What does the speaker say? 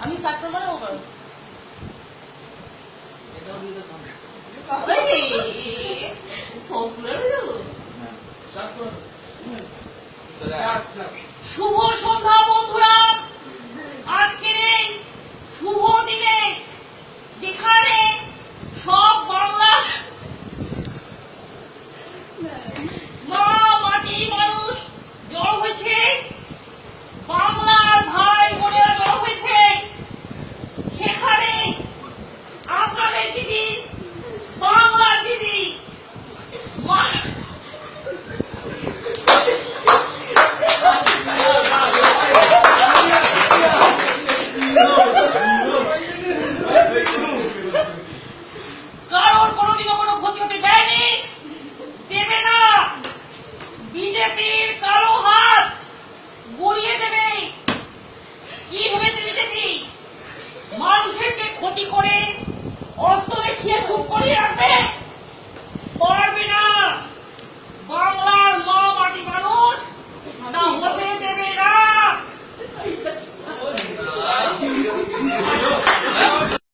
আমি শুভ সম্ভাব Uma থেকে ক্ষতি করে অস্ত্র দেখিয়ে চুপ করিয়ে রাখবে? পারবে না। বাংলার মা মাটি মানুষ না হতে দেবে না।